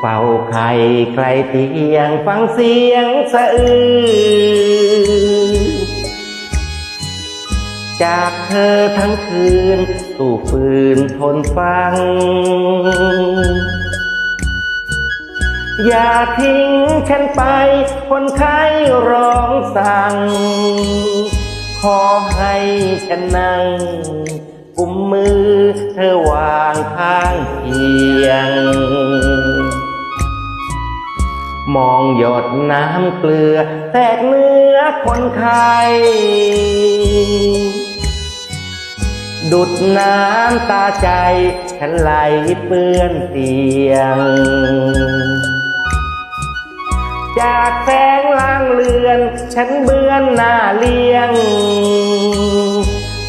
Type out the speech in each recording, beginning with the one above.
เฝ้าไข่ไกลเตียงฟังเสียงสะอื้นจากเธอทั้งคืนตู้ฟืนทนฟัง อย่าทิ้งฉันไป คนไข้ร้องสั่ง ขอให้ฉันนั่งกุมมือเธอวางข้างเคียง มองหยดน้ำเกลือ แตกเนื้อคนไข้ดุดน้ำตาใจ ฉันไหลเปื้อนเตียง จากแสงลางเลือน ฉันเบือนหน้าเลี้ยง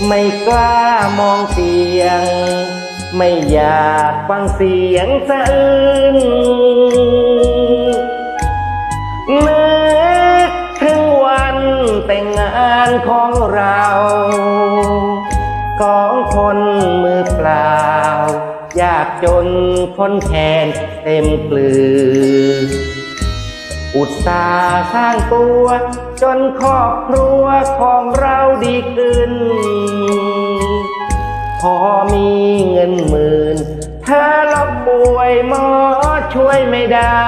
ไม่กล้ามองเตียง ไม่อยากฟังเสียงสะอื้นานของเรา ของคนมือเปล่าอยากจนคนแขนเต็มกลือ อุตสาห์สร้างตัว จนครอบครัวของเราดีขึ้น พอมีเงินหมื่นเธอลบป่วยหมอช่วยไม่ได้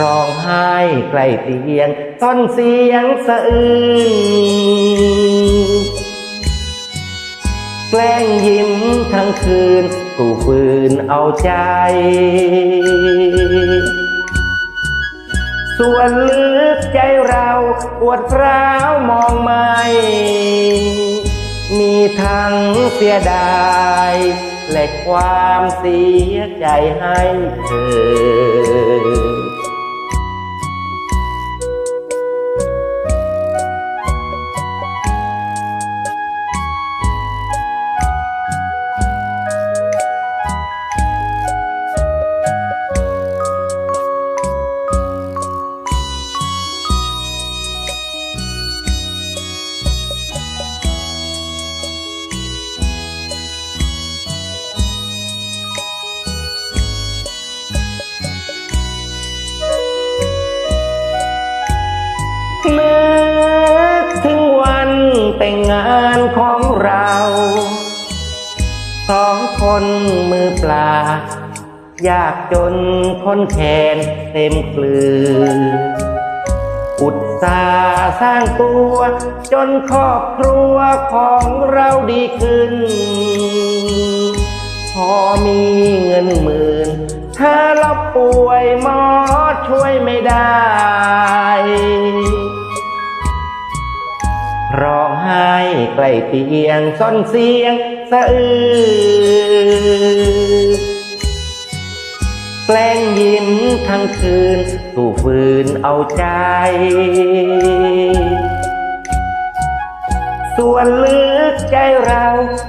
ร้องไห้ใกล้เตียงซ่อนเสียงสะอื้นแกล้งยิ้มทั้งคืนสู่ฟืนเอาใจ ส่วนลึกใจเราปวดร้าวมองไม่มีทั้งเสียดายและความเสียใจให้เธอ นึกถึงวันแต่งงานของเราสองคนมือเปล่ายากจนคนแขนเต็มเกลือ อุตสาห์สร้างตัว จนครอบครัวของเราดีขึ้น พอมีเงินหมื่นเธอเราป่วยหมอช่วยไม่ได้ ใกล้เตียงซ่อนเสียงสะอื้นแกล้งยิ้มทั้งคืนสู่ฟืนเอาใจ ส่วนลึกใจเรา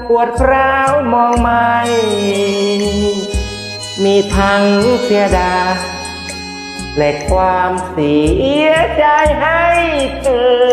ปวดร้าวมองไม่ มีทั้งเสียดาและความเสียใจให้เธอ